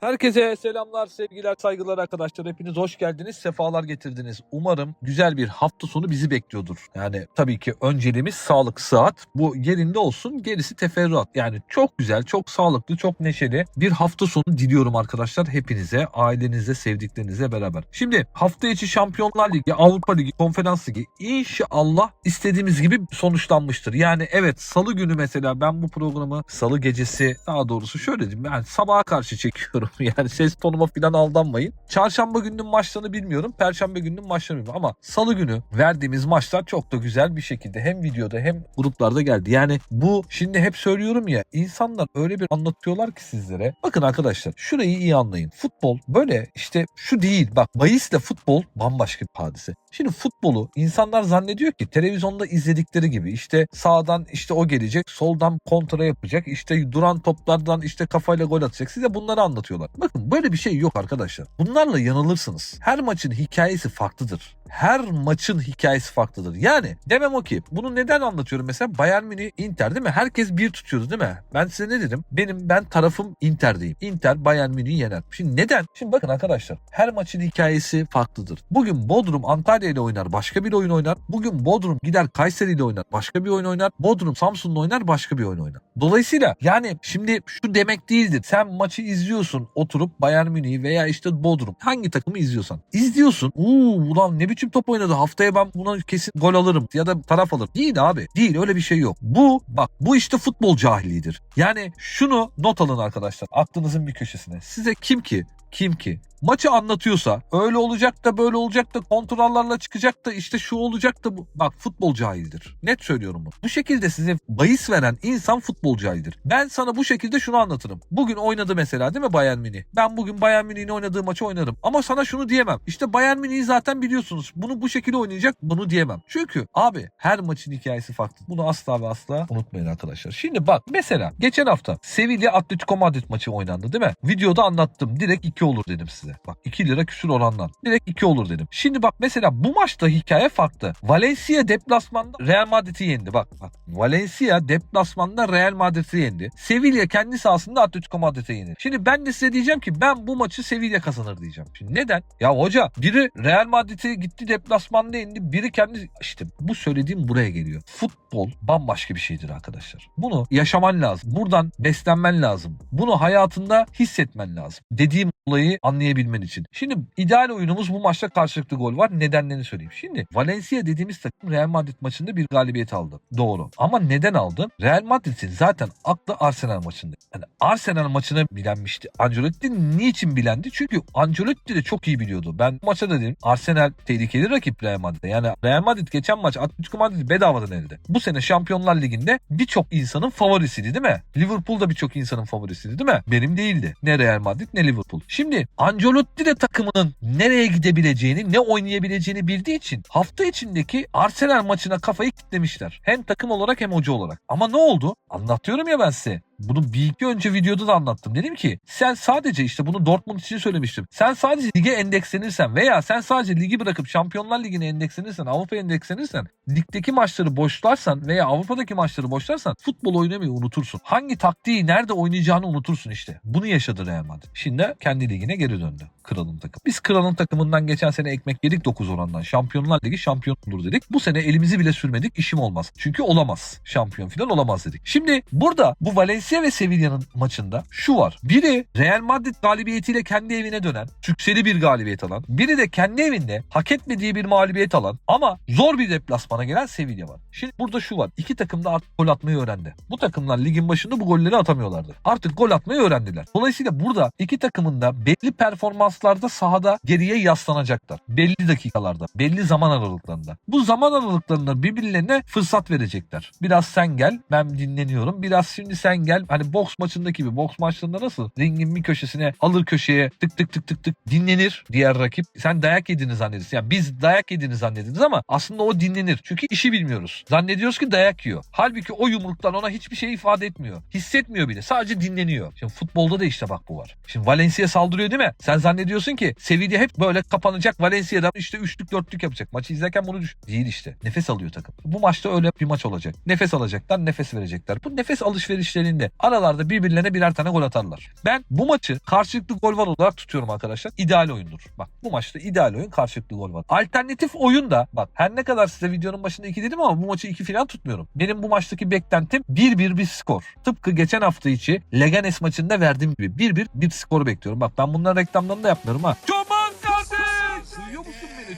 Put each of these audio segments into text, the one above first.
Herkese selamlar, sevgiler, saygılar arkadaşlar. Hepiniz hoş geldiniz, sefalar getirdiniz. Umarım güzel bir hafta sonu bizi bekliyordur. Yani tabii ki önceliğimiz sağlık, sıhhat. Bu yerinde olsun, gerisi teferruat. Yani çok güzel, çok sağlıklı, çok neşeli bir hafta sonu diliyorum arkadaşlar hepinize, ailenize, sevdiklerinizle beraber. Şimdi hafta içi Şampiyonlar Ligi, Avrupa Ligi, Konferans Ligi inşallah istediğimiz gibi sonuçlanmıştır. Yani evet salı günü mesela ben bu programı salı gecesi daha doğrusu şöyle diyeyim ben sabaha karşı çekiyorum. Yani ses tonuma falan aldanmayın. Çarşamba gününün maçlarını bilmiyorum. Perşembe gününün maçlarını bilmiyorum. Ama salı günü verdiğimiz maçlar çok da güzel bir şekilde hem videoda hem gruplarda geldi. Yani bu şimdi hep söylüyorum ya insanlar öyle bir anlatıyorlar ki sizlere. Bakın arkadaşlar şurayı iyi anlayın. Futbol böyle işte şu değil. Bak bahisle futbol bambaşka bir hadise. Şimdi futbolu insanlar zannediyor ki televizyonda izledikleri gibi işte sağdan işte o gelecek, soldan kontra yapacak, işte duran toplardan işte kafayla gol atacak. Size bunları anlatıyorlar. Bakın böyle bir şey yok arkadaşlar. Bunlarla yanılırsınız. Her maçın hikayesi farklıdır. Her maçın hikayesi farklıdır. Yani demem o ki bunu neden anlatıyorum mesela Bayern Münih Inter değil mi? Herkes bir tutuyordu değil mi? Ben size ne dedim? Benim ben tarafım Inter'deyim. Inter Bayern Münih'i yener. Şimdi neden? Şimdi bakın arkadaşlar her maçın hikayesi farklıdır. Bugün Bodrum Antalya ile oynar başka bir oyun oynar. Bugün Bodrum gider Kayseri ile oynar başka bir oyun oynar. Bodrum Samsun'la oynar başka bir oyun oynar. Dolayısıyla yani şimdi şu demek değildir. Sen maçı izliyorsun oturup Bayern Münih veya işte Bodrum hangi takımı izliyorsan. İzliyorsun. Uuu ulan ne biçim top oynadı haftaya ben buna kesin gol alırım ya da taraf alırım. Değil abi. Değil öyle bir şey yok. Bu bak bu işte futbol cahilliğidir. Yani şunu not alın arkadaşlar aklınızın bir köşesine. Size kim ki kim ki maçı anlatıyorsa öyle olacak da böyle olacak da kontrollerle çıkacak da işte şu olacak da bu. Bak futbol cahildir. Net söylüyorum bunu. Bu şekilde size bahis veren insan futbol cahildir. Ben sana bu şekilde şunu anlatırım. Bugün oynadı mesela değil mi Bayern Münih? Ben bugün Bayern Münih'in oynadığı maçı oynarım. Ama sana şunu diyemem. İşte Bayern Münih'i zaten biliyorsunuz. Bunu bu şekilde oynayacak bunu diyemem. Çünkü abi her maçın hikayesi farklı. Bunu asla ve asla unutmayın arkadaşlar. Şimdi bak mesela geçen hafta Sevilla Atletico Madrid maçı oynandı değil mi? Videoda anlattım. Direkt 2 olur dedim size. Bak 2 lira küsür orandan. Direkt 2 olur dedim. Şimdi bak mesela bu maçta hikaye farklı. Valencia deplasmanda Real Madrid'i yendi. Bak bak. Valencia deplasmanda Real Madrid'i yendi. Sevilla kendi sahasında Atletico Madrid'e yendi. Şimdi ben de size diyeceğim ki ben bu maçı Sevilla kazanır diyeceğim. Şimdi neden? Ya hoca biri Real Madrid'i gitti deplasmanda yendi. Biri kendi işte bu söylediğim buraya geliyor. Futbol bambaşka bir şeydir arkadaşlar. Bunu yaşaman lazım. Buradan beslenmen lazım. Bunu hayatında hissetmen lazım. Dediğim olayı anlayabilmen için. Şimdi ideal oyunumuz bu maçta karşılıklı gol var. Nedenlerini söyleyeyim. Şimdi Valencia dediğimiz takım Real Madrid maçında bir galibiyet aldı. Doğru. Ama neden aldı? Real Madrid'in zaten aklı Arsenal maçında. Yani Arsenal maçına bilenmişti. Ancelotti niçin bilendi? Çünkü Ancelotti de çok iyi biliyordu. Ben bu maça da dedim Arsenal tehlikeli rakip Real Madrid'e. Yani Real Madrid geçen maç Atletico Madrid bedavadan elde. Bu sene Şampiyonlar Ligi'nde birçok insanın favorisiydi değil mi? Liverpool da birçok insanın favorisiydi değil mi? Benim değildi. Ne Real Madrid ne Liverpool. Şimdi Ancelotti de takımının nereye gidebileceğini, ne oynayabileceğini bildiği için hafta içindeki Arsenal maçına kafayı kitlemişler. Hem takım olarak hem hoca olarak. Ama ne oldu? Anlatıyorum ya ben size. Bunu bir iki önce videoda da anlattım. Dedim ki sen sadece işte bunu Dortmund için söylemiştim. Sen sadece lige endekslenirsen veya sen sadece ligi bırakıp Şampiyonlar Ligi'ne endekslenirsen, Avrupa endekslenirsen, ligdeki maçları boşlarsan veya Avrupa'daki maçları boşlarsan futbol oynamayı unutursun. Hangi taktiği nerede oynayacağını unutursun işte. Bunu yaşadı Real Madrid. Şimdi kendi ligine geri döndü. Kralın takım. Biz kralın takımından geçen sene ekmek yedik 9 orandan. Şampiyonlar Ligi şampiyon olur dedik. Bu sene elimizi bile sürmedik işim olmaz. Çünkü olamaz. Şampiyon falan olamaz dedik. Şimdi burada bu Valencia ve Sevilla'nın maçında şu var. Biri Real Madrid galibiyetiyle kendi evine dönen, sükseli bir galibiyet alan. Biri de kendi evinde hak etmediği bir mağlubiyet alan ama zor bir deplasmana gelen Sevilla var. Şimdi burada şu var. İki takım da artık gol atmayı öğrendi. Bu takımlar ligin başında bu golleri atamıyorlardı. Artık gol atmayı öğrendiler. Dolayısıyla burada iki takımın da belli performanslarda sahada geriye yaslanacaklar. Belli dakikalarda, belli zaman aralıklarında. Bu zaman aralıklarında birbirlerine fırsat verecekler. Biraz sen gel, ben dinleniyorum. Biraz şimdi sen gel. Hani boks maçındaki gibi. Boks maçlarında nasıl? Ringin bir köşesine alır köşeye tık tık tık tık tık dinlenir diğer rakip. Sen dayak yediğini zannedersin. Yani biz dayak yediğini zannediniz ama aslında o dinlenir. Çünkü işi bilmiyoruz. Zannediyoruz ki dayak yiyor. Halbuki o yumruktan ona hiçbir şey ifade etmiyor. Hissetmiyor bile. Sadece dinleniyor. Şimdi futbolda da işte bak bu var. Şimdi Valencia saldırıyor değil mi? Sen zannediyorsun ki Sevilla hep böyle kapanacak. Valencia'dan işte üçlük dörtlük yapacak. Maçı izlerken bunu düşün. Değil işte. Nefes alıyor takım. Bu maçta öyle bir maç olacak. Nefes alacaklar, nefes verecekler. Bu nefes alışverişlerinde de aralarda birbirlerine birer tane gol atarlar. Ben bu maçı karşılıklı gol var olarak tutuyorum arkadaşlar. İdeal oyundur. Bak bu maçta ideal oyun karşılıklı gol var. Alternatif oyun da bak her ne kadar size videonun başında 2 dedim ama bu maçı 2 falan tutmuyorum. Benim bu maçtaki beklentim 1-1 bir skor. Tıpkı geçen hafta içi Leganes maçında verdiğim gibi 1-1 bir skor bekliyorum. Bak ben bunların reklamlarını da yapmıyorum ha. Duyuyor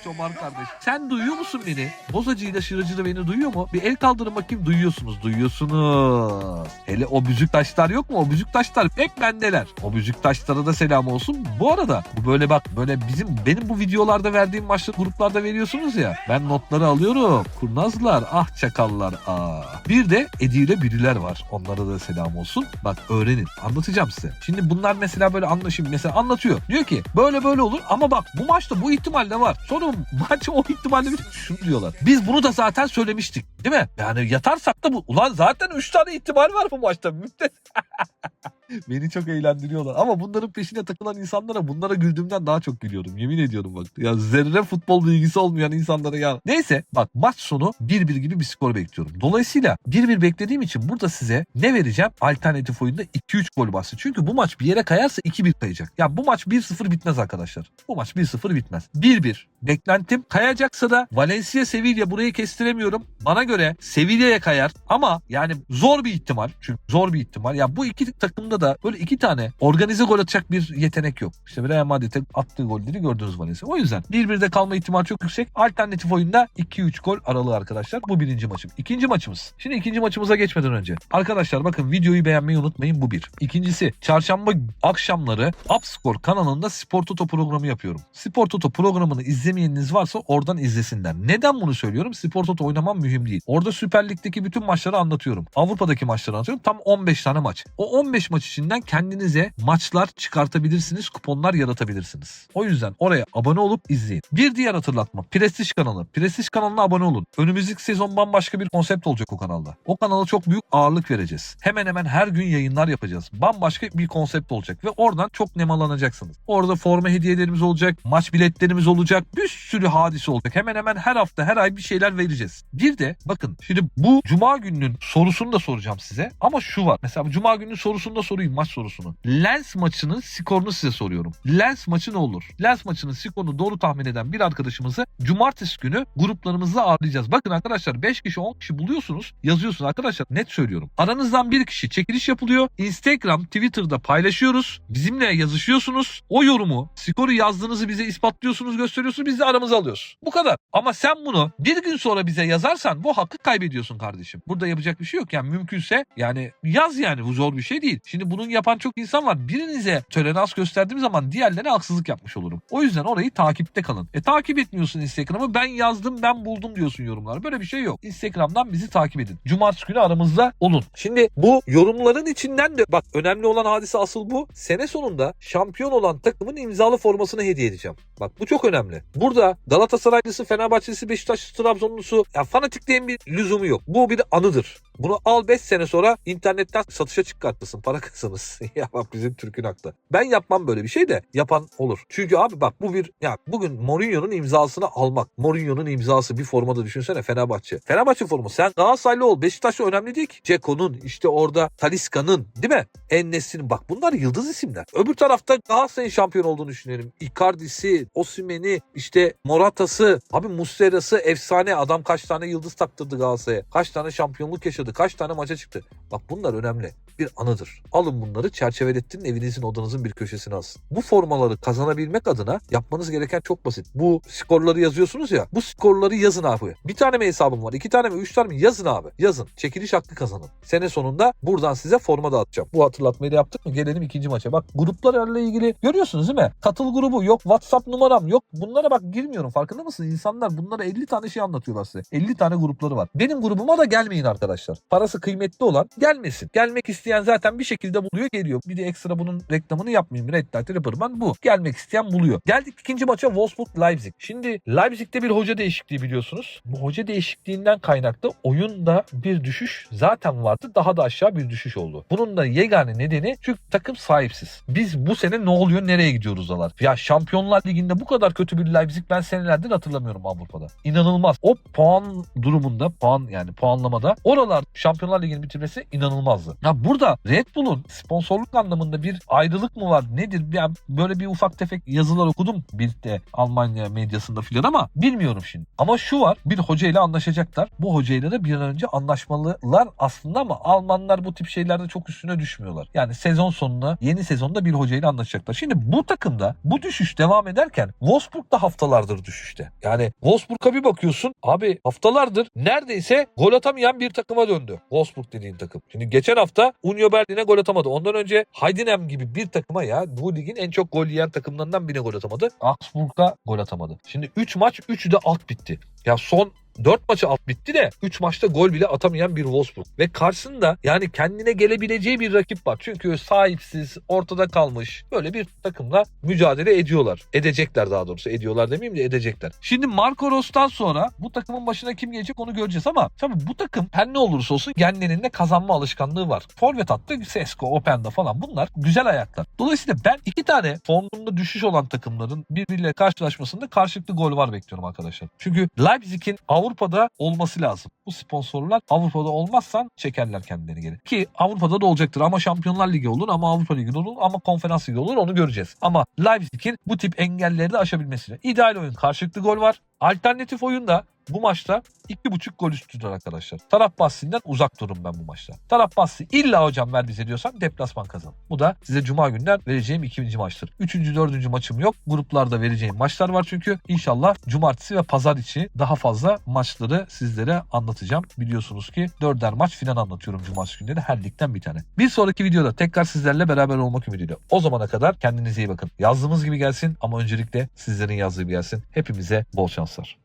Çoban kardeş? Sen duyuyor musun beni? Bozacıyla Şırıcı beni duyuyor mu? Bir el kaldırın bakayım duyuyorsunuz. Duyuyorsunuz. Hele o büzük taşlar yok mu? O büzük taşlar hep bendeler. O büzük taşlara da selam olsun. Bu arada bu böyle bak böyle bizim benim bu videolarda verdiğim maçlı gruplarda veriyorsunuz ya. Ben notları alıyorum. Kurnazlar ah çakallar ah. Bir de Edi ile biriler var. Onlara da selam olsun. Bak öğrenin. Anlatacağım size. Şimdi bunlar mesela böyle anlaşım mesela anlatıyor. Diyor ki böyle böyle olur ama bak bu maçta bu ihtimal de var. Sonra maç o ihtimalle bir şunu diyorlar. Biz bunu da zaten söylemiştik. Değil mi? Yani yatarsak da bu. Ulan zaten 3 tane ihtimal var bu maçta. Müthiş. Beni çok eğlendiriyorlar. Ama bunların peşine takılan insanlara bunlara güldüğümden daha çok gülüyorum. Yemin ediyorum bak. Ya zerre futbol bilgisi olmayan insanlara ya. Neyse bak maç sonu 1-1 gibi bir skor bekliyorum. Dolayısıyla 1-1 beklediğim için burada size ne vereceğim? Alternatif oyunda 2-3 gol bahsi. Çünkü bu maç bir yere kayarsa 2-1 kayacak. Ya bu maç 1-0 bitmez arkadaşlar. Bu maç 1-0 bitmez. 1-1 beklentim kayacaksa da Valencia Sevilla burayı kestiremiyorum. Bana göre Sevilla'ya kayar ama yani zor bir ihtimal. Çünkü zor bir ihtimal. Ya bu iki takımda da böyle iki tane organize gol atacak bir yetenek yok. İşte Real Madrid'e attığı golleri gördünüz Valencia. O yüzden 1-1'de kalma ihtimali çok yüksek. Alternatif oyunda 2-3 gol aralığı arkadaşlar. Bu birinci maçım. İkinci maçımız. Şimdi ikinci maçımıza geçmeden önce. Arkadaşlar bakın videoyu beğenmeyi unutmayın bu bir. İkincisi çarşamba akşamları Upscore kanalında Spor Toto programı yapıyorum. Spor Toto programını izlemeyeniniz varsa oradan izlesinler. Neden bunu söylüyorum? Spor Toto oynamam mühim değil. Orada Süper Lig'deki bütün maçları anlatıyorum. Avrupa'daki maçları anlatıyorum. Tam 15 tane maç. O 15 maç içinden kendinize maçlar çıkartabilirsiniz, kuponlar yaratabilirsiniz. O yüzden oraya abone olup izleyin. Bir diğer hatırlatma. Prestij kanalı. Prestij kanalına abone olun. Önümüzdeki sezon bambaşka bir konsept olacak o kanalda. O kanala çok büyük ağırlık vereceğiz. Hemen hemen her gün yayınlar yapacağız. Bambaşka bir konsept olacak ve oradan çok nemalanacaksınız. Orada forma hediyelerimiz olacak, maç biletlerimiz olacak, bir sürü hadise olacak. Hemen hemen her hafta, her ay bir şeyler vereceğiz. Bir de bakın şimdi bu cuma gününün sorusunu da soracağım size. Ama şu var. Mesela cuma gününün sorusunu da sorayım maç sorusunu. Lens maçının skorunu size soruyorum. Lens maçı ne olur? Lens maçının skorunu doğru tahmin eden bir arkadaşımızı cumartesi günü gruplarımızda ağırlayacağız. Bakın arkadaşlar 5 kişi 10 kişi buluyorsunuz yazıyorsunuz arkadaşlar net söylüyorum. Aranızdan bir kişi çekiliş yapılıyor. Instagram, Twitter'da paylaşıyoruz. Bizimle yazışıyorsunuz. O yorumu, skoru yazdığınızı bize ispatlıyorsunuz, gösteriyorsunuz. Biz de aramıza alıyoruz. Bu kadar. Ama sen bunu bir gün sonra bize yazarsan bu hakkı kaybediyorsun kardeşim. Burada yapacak bir şey yok. Yani mümkünse yani yaz yani bu zor bir şey değil. Şimdi bunun yapan çok insan var. Birinize tolerans gösterdiğim zaman diğerlerine haksızlık yapmış olurum. O yüzden orayı takipte kalın. E takip etmiyorsun Instagram'ı. Ben yazdım ben buldum diyorsun yorumlara. Böyle bir şey yok. Instagram'dan bizi takip edin. Cumartesi günü aramızda olun. Şimdi bu yorumların içinden de bak önemli olan hadise asıl bu. Sene sonunda şampiyon olan takımın imzalı formasını hediye edeceğim. Bak bu çok önemli. Burada Galatasaraylısı, Fenerbahçelisi, Beşiktaşlısı, Trabzonlusu ya fanatiklerin bir lüzumu yok. Bu bir anıdır. Bunu al 5 sene sonra internetten satışa çıkartırsın. Para kazanırsın. ya bak bizim Türk'ün aklı. Ben yapmam böyle bir şey de yapan olur. Çünkü abi bak bu bir ya bugün Mourinho'nun imzasını almak. Mourinho'nun imzası bir formada düşünsene Fenerbahçe. Fenerbahçe formu. Sen Galatasaraylı ol. Beşiktaşlı önemli değil ki. Ceko'nun işte orada Taliska'nın değil mi? Ennes'in bak bunlar yıldız isimler. Öbür tarafta Galatasaray'ın şampiyon olduğunu düşünelim. Icardi'si, Osimhen'i, işte Morata'sı, abi Muslera'sı efsane. Adam kaç tane yıldız taktırdı Galatasaray'a. Kaç tane şampiyonluk yaşadı. Kaç tane maça çıktı. Bak bunlar önemli. Bir anıdır. Alın bunları çerçevelettirin evinizin odanızın bir köşesine asın. Bu formaları kazanabilmek adına yapmanız gereken çok basit. Bu skorları yazıyorsunuz ya. Bu skorları yazın abi. Bir tane mi hesabım var? iki tane mi? Üç tane mi? Yazın abi. Yazın. Çekiliş hakkı kazanın. Sene sonunda buradan size forma dağıtacağım. Bu hatırlatmayı da yaptık mı? Gelelim ikinci maça. Bak gruplarla ilgili görüyorsunuz değil mi? Katıl grubu yok. WhatsApp numaram yok. Bunlara bak girmiyorum. Farkında mısınız? İnsanlar bunlara 50 tane şey anlatıyorlar size. 50 tane grupları var. Benim grubuma da gelmeyin arkadaşlar. Parası kıymetli olan gelmesin. Gelmek isteyen zaten bir şekilde buluyor geliyor. Bir de ekstra bunun reklamını yapmayayım. Red Light Reaperman bu. Gelmek isteyen buluyor. Geldik ikinci maça Wolfsburg Leipzig. Şimdi Leipzig'te bir hoca değişikliği biliyorsunuz. Bu hoca değişikliğinden kaynaklı oyunda bir düşüş zaten vardı. Daha da aşağı bir düşüş oldu. Bunun da yegane nedeni çünkü takım sahipsiz. Biz bu sene ne oluyor nereye gidiyoruz alar. Ya Şampiyonlar Ligi'nde bu kadar kötü bir Leipzig ben senelerdir hatırlamıyorum Avrupa'da. İnanılmaz. O puan durumunda puan yani puanlamada oralarda var. Şampiyonlar Ligi'nin bitirmesi inanılmazdı. Ya burada Red Bull'un sponsorluk anlamında bir ayrılık mı var nedir? Yani böyle bir ufak tefek yazılar okudum birlikte Almanya medyasında filan ama bilmiyorum şimdi. Ama şu var bir hocayla anlaşacaklar. Bu hocayla da bir an önce anlaşmalılar aslında ama Almanlar bu tip şeylerde çok üstüne düşmüyorlar. Yani sezon sonuna yeni sezonda bir hocayla anlaşacaklar. Şimdi bu takımda bu düşüş devam ederken Wolfsburg da haftalardır düşüşte. Yani Wolfsburg'a bir bakıyorsun abi haftalardır neredeyse gol atamayan bir takıma döndü. Wolfsburg dediğin takım. Şimdi geçen hafta Union Berlin'e gol atamadı. Ondan önce Heidenheim gibi bir takıma ya bu ligin en çok gol yiyen takımlarından birine gol atamadı. Augsburg'a gol atamadı. Şimdi 3 maç 3'ü de alt bitti. Ya son 4 maçı alt bitti de 3 maçta gol bile atamayan bir Wolfsburg. Ve karşısında yani kendine gelebileceği bir rakip var. Çünkü sahipsiz, ortada kalmış böyle bir takımla mücadele ediyorlar. Edecekler daha doğrusu. Ediyorlar demeyeyim de edecekler. Şimdi Marco Ros'tan sonra bu takımın başına kim gelecek onu göreceğiz ama tabii bu takım her ne olursa olsun Genne'nin de kazanma alışkanlığı var. Forvet attı Sesko, Openda falan bunlar güzel ayaklar. Dolayısıyla ben iki tane formunda düşüş olan takımların birbiriyle karşılaşmasında karşılıklı gol var bekliyorum arkadaşlar. Çünkü Leipzig'in Avrupa'da olması lazım. Bu sponsorlar Avrupa'da olmazsan çekerler kendilerini geri. Ki Avrupa'da da olacaktır ama Şampiyonlar Ligi olur ama Avrupa Ligi olur ama Konferans Ligi olur onu göreceğiz. Ama Leipzig'in bu tip engelleri de aşabilmesi. İdeal oyun karşılıklı gol var. Alternatif oyunda bu maçta 2.5 gol üstüdür arkadaşlar. Taraf bahsinden uzak durun ben bu maçta. Taraf bahsi illa hocam ver bize diyorsan deplasman kazan. Bu da size cuma günler vereceğim ikinci maçtır. Üçüncü, dördüncü maçım yok. Gruplarda vereceğim maçlar var çünkü. İnşallah cumartesi ve pazar içi daha fazla maçları sizlere anlatacağım. Biliyorsunuz ki dörder maç final anlatıyorum cumartesi günleri her ligden bir tane. Bir sonraki videoda tekrar sizlerle beraber olmak ümidiyle. O zamana kadar kendinize iyi bakın. Yazdığımız gibi gelsin ama öncelikle sizlerin yazdığı gibi gelsin. Hepimize bol şanslar.